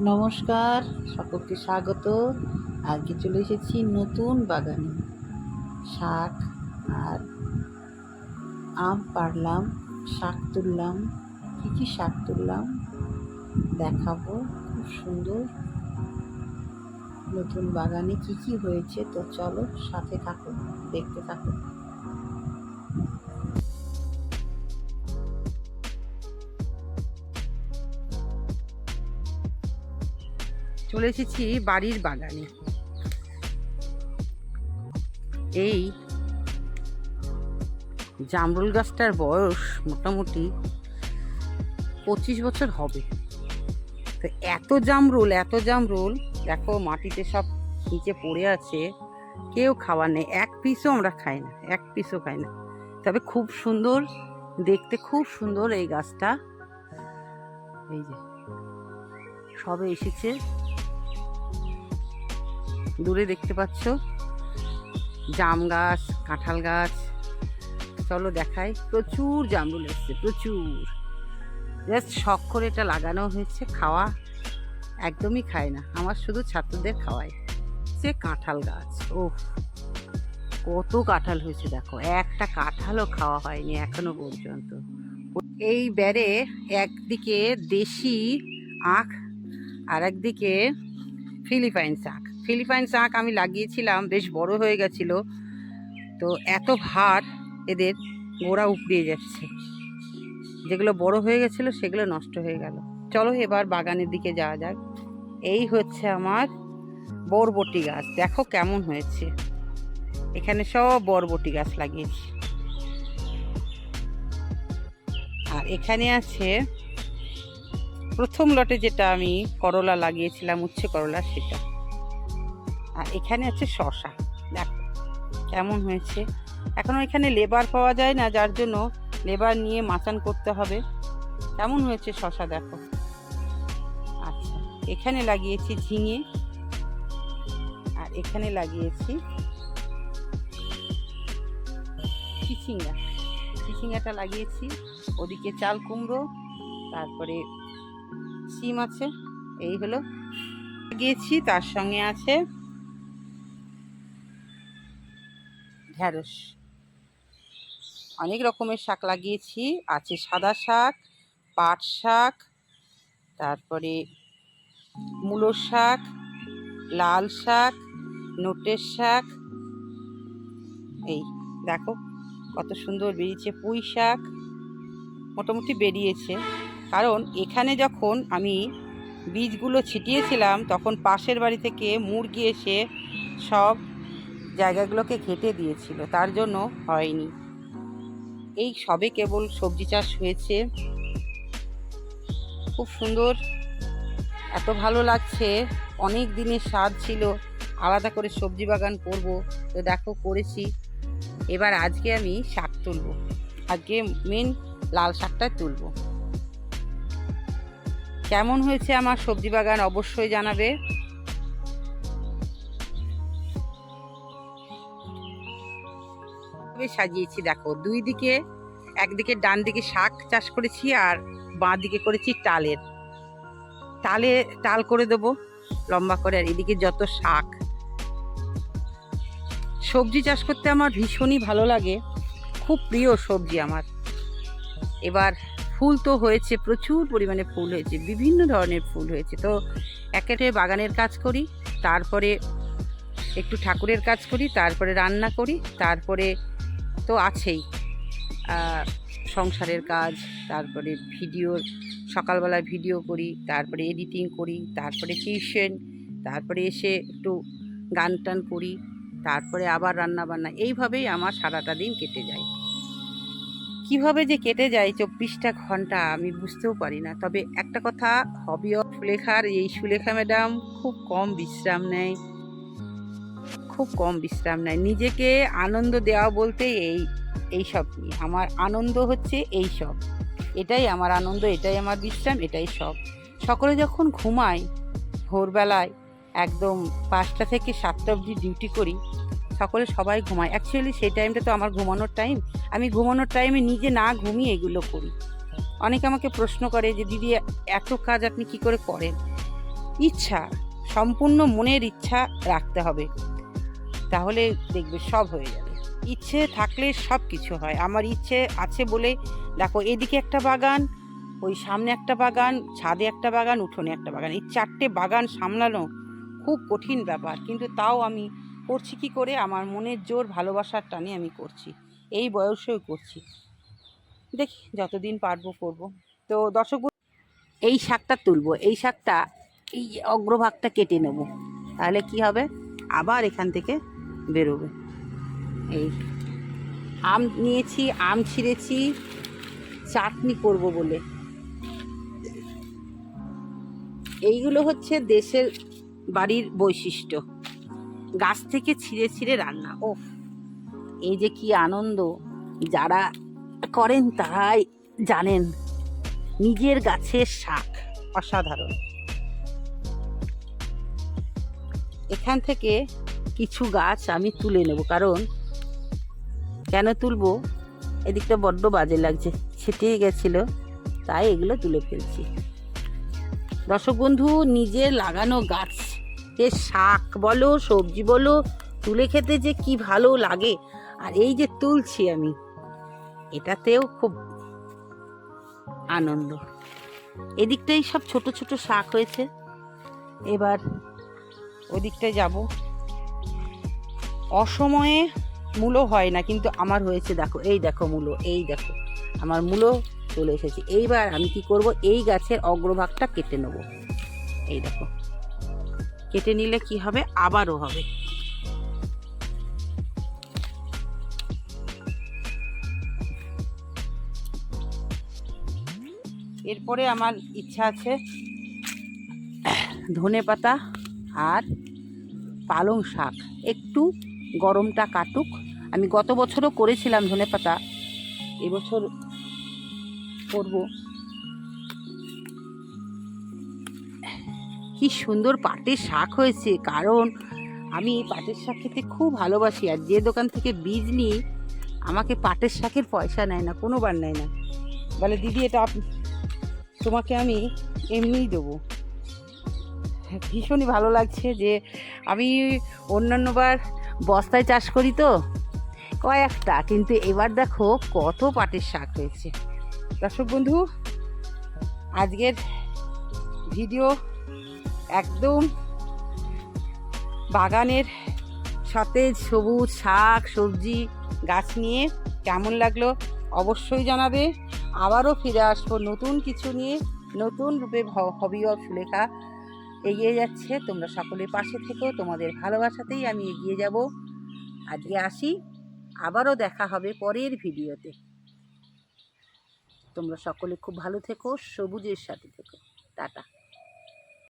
নমস্কার, সকলকে স্বাগত। আজকে চলে এসেছি নতুন বাগানে। শাক আর আম পাড়লাম, শাক তুললাম। কী কী শাক তুললাম? দেখাবো। খুব সুন্দর। নতুন বাগানে কি কি হয়েছে তো চলো সাথে থাকো, দেখতে থাকো। চলে এসেছি বাড়ির বাগানে। এই জামরুল গাছটার বয়স মোটামুটি পঁচিশ বছর হবে। তো এত জামরুল এত জামরুল, দেখো মাটিতে সব নিচে পড়ে আছে, কেউ খাওয়ার নেই, এক পিসও আমরা খাই না, এক পিসও খাই না। তবে খুব সুন্দর, দেখতে খুব সুন্দর এই গাছটা। এই যে, সবে এসেছে। দূরে দেখতে পাচ্ছ। জাম গাছ, কাঁঠাল গাছ। চলো দেখাই। প্রচুর জামরুল এসছে, প্রচুর। জাস্ট শখ করে এটা লাগানো হয়েছে, খাওয়া একদমই খায় না। আমার শুধু ছাত্রদের খাওয়াই সে কাঁঠাল গাছ ও কত কাঁঠাল হয়েছে, দেখো। একটা কাঁঠালও খাওয়া হয়নি এখনও পর্যন্ত। এই ব্যারে একদিকে দেশি আখ আর একদিকে ফিলিপাইন্স শাক। ফিলিপাইন শাক আমি লাগিয়েছিলাম, বেশ বড় হয়ে গেছিল। তো এত ভার এদের গোড়া উপড়িয়ে যাচ্ছে। যেগুলো বড় হয়ে গেছিল, সেগুলো নষ্ট হয়ে গেল। চলো এবার বাগানের দিকে যাওয়া যাক। এই হচ্ছে আমার বরবটি গাছ। দেখো কেমন হয়েছে। এখানে সব বরবটি গাছ লাগিয়েছি। আর এখানে আছে প্রথম লটে যেটা আমি করলা লাগিয়েছিলাম, উচ্ছে করলা, সেটা। আর এখানে আছে শশা দেখো, কেমন হয়েছে। এখন এখানে লেবার পাওয়া যায় না, যার জন্য লেবার নিয়ে মাচান করতে হবে। কেমন হয়েছে শশা দেখো। আচ্ছা এখানে লাগিয়েছি ঝিঙে। আর এখানে লাগিয়েছি চিচিঙ্গা চিচিঙ্গাটা লাগিয়েছি, ওদিকে চাল কুমড়ো, তারপরে সিম আছে, এই হলো। লাগিয়েছি তার সঙ্গে আছে ঢ্যাঁড়স। অনেক রকমের শাক লাগিয়েছি, আছে সাদা শাক, পাট শাক, তারপরে মূলো শাক, লাল শাক, নোটের শাক। এই দেখো কত সুন্দর বেরিয়েছে পুঁই শাক, মোটামুটি বেরিয়েছে। কারণ এখানে যখন আমি বীজগুলো ছিটিয়েছিলাম, তখন পাশের বাড়ি থেকে মুরগি এসে সব জায়গাগুলোকে ঘেটে দিয়েছিল। তার জন্য হয়নি। এই সবে কেবল সবজি চাষ হয়েছে। খুব সুন্দর। এত ভালো লাগছে। অনেক দিনের স্বাদ ছিল। আলাদা করে সবজি বাগান করব। তো দেখো, করেছি। এবার আজকে আমি শাক তুলব। আজকে মেন লাল শাকটা তুলব। কেমন হয়েছে আমার সবজি বাগান অবশ্যই জানাবে। সাজিয়েছি, দেখো, দুই দিকে একদিকে ডান দিকে শাক চাষ করেছি আর বাঁ দিকে করেছি টালের। টালে, টাল করে দেবো লম্বা করে, আর এদিকে যত শাক। সবজি চাষ করতে আমার ভীষণই ভালো লাগে। খুব প্রিয় সবজি আমার। এবার ফুল তো হয়েছে, প্রচুর পরিমাণে ফুল হয়েছে, বিভিন্ন ধরনের ফুল হয়েছে। তো একেটে বাগানের কাজ করি, তারপরে একটু ঠাকুরের কাজ করি, তারপরে রান্না করি, তারপরে তো আছেই। সংসারের কাজ, তারপরে ভিডিও, সকালবেলায় ভিডিও করি, তারপরে এডিটিং করি, তারপরে টিউশন, তারপরে এসে একটু গান টান করি, তারপরে আবার রান্না বান্না এইভাবেই আমার সারাটা দিন কেটে যায়। কীভাবে যে কেটে যায় চব্বিশটা ঘণ্টা আমি বুঝতেও পারি না। তবে একটা কথা হবি অফ সুলেখার এই সুলেখা ম্যাডাম খুব কম বিশ্রাম নেয়। খুব কম বিশ্রাম নেয়। নিজেকে আনন্দ দেওয়া বলতে এই এই সব আমার আনন্দ হচ্ছে এই সব। এটাই আমার আনন্দ, এটাই আমার বিশ্রাম, এটাই সব। সকলে যখন ঘুমায়, ভোরবেলায় একদম পাঁচটা থেকে সাতটা অবধি ডিউটি করি সকলে সবাই ঘুমায়। অ্যাকচুয়ালি সেই টাইমটা তো আমার ঘুমানোর টাইম আমি ঘুমানোর টাইমে নিজে না ঘুমিয়ে এগুলো করি। অনেকে আমাকে প্রশ্ন করে যে, দিদি, এত কাজ আপনি কি করে করেন? ইচ্ছা, সম্পূর্ণ মনের ইচ্ছা রাখতে হবে। তাহলে দেখবে সব হয়ে যাবে। ইচ্ছে থাকলে সব কিছু হয়। আমার ইচ্ছে আছে বলে, দেখো, এদিকে একটা বাগান, ওই সামনে একটা বাগান, ছাদে একটা বাগান, উঠোনে একটা বাগান। এই চারটে বাগান সামলানো খুব কঠিন ব্যাপার। কিন্তু তাও আমি করছি কি করে? আমার মনের জোর ভালোবাসার টানে আমি করছি। এই বয়সেও করছি। দেখি যতদিন পারব করব। তো দর্শক এই শাকটা তুলবো। এই শাকটা এই অগ্রভাগটা কেটে নেব। তাহলে কি হবে? আবার এখান থেকে বেরোবে। এই আম নিয়েছি, আম ছিঁড়েছি, চাটনি করব বলে। এইগুলো হচ্ছে দেশের বাড়ির বৈশিষ্ট্য। গাছ থেকে ছিঁড়ে ছিঁড়ে রান্না। ও এই যে কি আনন্দ যারা করেন তারাই জানেন নিজের গাছের শাক। অসাধারণ। এখান থেকে কিছু গাছ আমি তুলে নেব কারণ কেন তুলবো? এদিকটা বড্ড বাজে লাগছে ছিটিয়ে গেছিল তাই এগুলো তুলে ফেলছি। দর্শক বন্ধু নিজের লাগানো গাছ যে শাক বলো, সবজি বলো, তুলে খেতে যে কি ভালো লাগে। আর এই যে তুলছি আমি, এটাতেও খুব আনন্দ। এদিকটাই সব ছোট ছোট শাক হয়েছে। এবার ওদিকটায় যাব। অসময়ে মূলো হয় না, কিন্তু আমার হয়েছে দেখো, এই দেখো মূলো, এই দেখো, আমার মূলো চলে এসেছে। এইবার আমি কি করব, এই গাছের অগ্রভাগটা কেটে নেব। এই দেখো। কেটে নিলে কি হবে? আবারও হবে। এরপরে আমার ইচ্ছা আছে ধনে পাতা আর পালং শাক। একটু গরমটা কাটুক। আমি গত বছরও করেছিলাম ধনে পাতা। এবছর করব। কি সুন্দর পাটের শাক হয়েছে। কারণ আমি পাটের শাক খেতে খুব ভালোবাসি আর যে দোকান থেকে বীজ নিই, আমাকে পাটের শাকের পয়সা নেয় না, কোনোবার নেয় না। বলে, দিদি, এটা তোমাকে আমি এমনিই দেবো। ভীষণই ভালো লাগছে যে আমি অন্যান্যবার বস্তায় চাষ করি তো কয়েকটা, কিন্তু এবার দেখো কত পাটের শাক হয়েছে। দর্শক বন্ধু, আজকের ভিডিও একদম বাগানের সতেজ সবুজ শাক, সবজি, গাছ নিয়ে কেমন লাগল অবশ্যই জানাবে। আবারও ফিরে আসব নতুন কিছু নিয়ে, নতুন রূপে হবি অফ সুলেখা এগিয়ে যাচ্ছে। তোমরা সকলের পাশে থেকেও তোমাদের ভালোবাসাতেই আমি এগিয়ে যাব। আজকে আসি, আবারও দেখা হবে পরের ভিডিওতে। তোমরা সকলে খুব ভালো থেকো, সবুজের সাথে থেকো। টাটা।